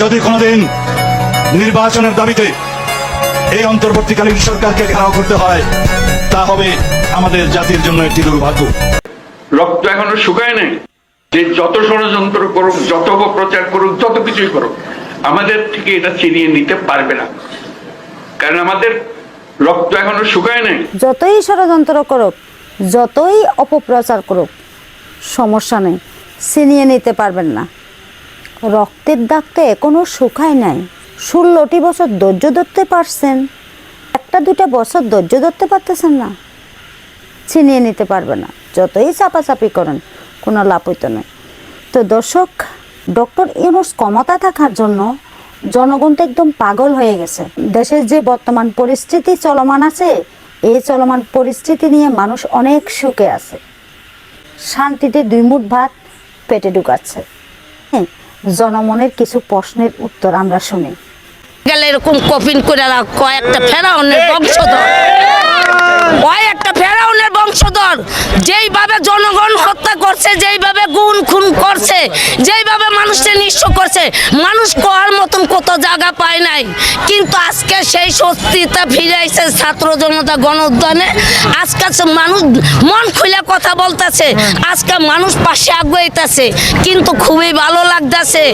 যদি কোনোদিন নির্বাচনের দাবিতে এই অন্তর্বর্তীকালীন সরকারকে ঘেরাও করতে হয় তা হবে আমাদের জাতির জন্য একটি দুর্ভাগ্য। রক্ত এখনও শুকায় নাই। যে যত ষড়যন্ত্র করুক যত অপপ্রচার করুক যত কিছুই করুক আমাদের থেকে এটা চিনিয়ে নিতে পারবে না। কারণ আমাদের রক্ত এখনও শুকায় নাই। যতই ষড়যন্ত্র করুক যতই অপপ্রচার করুক সমস্যা নেই। ছিনিয়ে নিতে পারবেন না। রক্তের দাগ তো এখনও শুকায় নাই। ষোলোটি বছর ধৈর্য ধরতে পারছেন। একটা দুটা বছর ধৈর্য ধরতে পারতেছেন না। ছিনিয়ে নিতে পারবে না। যতই চাপাচাপি করেন, কোনো লাভ হইতো নয় তো দর্শক, ডক্টর ইউনুস ক্ষমতা থাকার জন্য জনগণ তো একদম পাগল হয়ে গেছে। দেশের যে বর্তমান পরিস্থিতি চলমান আছে, এই চলমান পরিস্থিতি নিয়ে মানুষ অনেক সুখে আছে। শান্তিতে দুই মুঠ ভাত পেটে ঢুকাচ্ছে। হ্যাঁ জনমনের কিছু প্রশ্নের উত্তর আমরা শুনি। গেলে এরকম কপিন করে কয়েকটা ফেরাউনের বংশধর। কয়েকটা ফেরাউনের বংশধর। যেইভাবে জনগণ হত্যা করছে, যেইভাবে গুণ খুন করছে, যেইভাবে মানুষকে নিঃস্ব করছে। মানুষ করার মতন কত জায়গা পায় নাই। কিন্তু আজকে সেই স্বস্তিটা ফিরে আইছে ছাত্র জনতা গণ উদ্যানে আজকে মানুষ মন খুলে কথা বলতেছে। আজকে মানুষ পাশে আগুয়াইতেছে। কিন্তু খুবই ভালো লাগতেছে।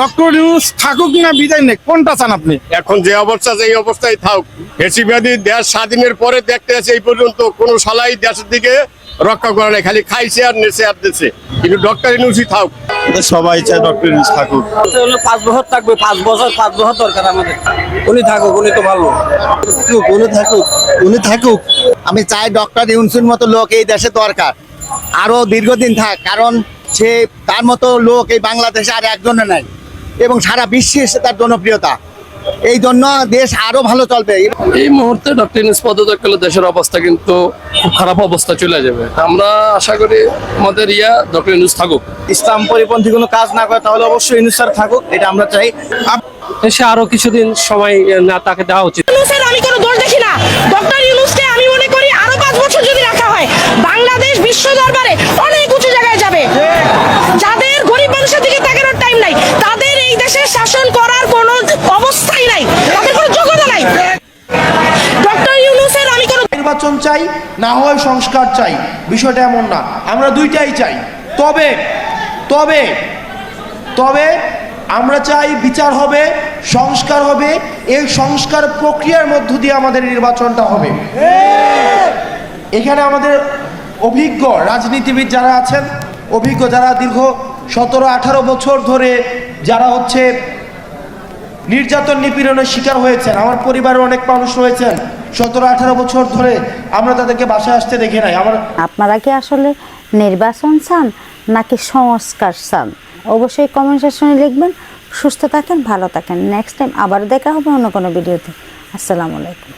ডক্টর ইউনুস থাকুক না বিদায় নেই কোনটা চান আপনি? এখন যে অবস্থা যে অবস্থায় থাক হেসিবাদী দেশ স্বাধীনের পরে দেখতে আছে এই পর্যন্ত কোন সালাই দেশের দিকে রক্ষা করে নাই। খালি খাইছে আর নেছে আর দিচ্ছে কিন্তু ডক্টর ইউনুসই থাক সবাই চায় ডক্টর ইউনুস থাকুক। পাঁচ বছর থাকবে পাঁচ বছর পাঁচ বছর দরকার আমাদের। উনি থাকুক উনি তো ভালো। উনি থাকুক উনি থাকুক। আমি চাই ডক্টর ইউনসুর মতো লোক এই দেশে দরকার। আরও দীর্ঘদিন থাক কারণ সে তার মতো লোক এই বাংলাদেশে আর একজনে নাই। এবং সারা বিশ্বে এসে তার জনপ্রিয়তা। এই জন্য দেশ আরও ভালো চলবে। এই মুহূর্তে ডক্টর ইউনুস পদত্যাগ করলে দেশের অবস্থা কিন্তু খুব খারাপ অবস্থা চলে যাবে। আমরা আশা করি আমাদের ইয়া ডক্টর ইউনুস থাকুক। ইসলাম পরিপন্থী কোনো কাজ না করে তাহলে অবশ্যই ইউনুস স্যার থাকুক এটা আমরা চাই। সে আরও কিছুদিন সময় না তাকে দেওয়া উচিত। ইউনুসের আমি কোনো দোষ দেখি না। ডক্টর ইউনুসকে আমি মনে করি আরও পাঁচ বছর যদি রাখা হয় বাংলাদেশ বিশ্ব দরবারে অনেক উঁচু জায়গায় যাবে যাদের গরিব মানুষের দিকে তাকানোর টাইম নাই তাদের এই দেশে শাসন করার কোনো অবস্থাই নাই তাদের কোনো যোগ্যতা নাই ডক্টর ইউনুসের আমি কোনো নির্বাচন চাই, না হয় সংস্কার চাই। বিষয়টা এমন না। আমরা দুইটাই চাই। তবে তবে তবে আমরা চাই বিচার হবে, সংস্কার হবে, এই সংস্কার প্রক্রিয়ার মধ্য দিয়ে আমাদের নির্বাচনটা হবে। এখানে আমাদের অভিজ্ঞ রাজনীতিবিদ যারা আছেন, অভিজ্ঞ যারা দীর্ঘ সতেরো, আঠারো বছর ধরে যারা হচ্ছে নির্যাতন নিপীড়নের শিকার হয়েছেন, আমার পরিবারের অনেক মানুষ রয়েছেন সতেরো আঠারো বছর ধরে আমরা তাদেরকে বাসায় আসতে দেখি নাই। আমার আপনারা কি আসলে নির্বাচন চান নাকি সংস্কার চান? অবশ্যই কমেন্ট সেকশনে লিখবেন। সুস্থ থাকেন, ভালো থাকেন। নেক্সট টাইম আবার দেখা হবে অন্য কোনো ভিডিওতে আসসালামু আলাইকুম।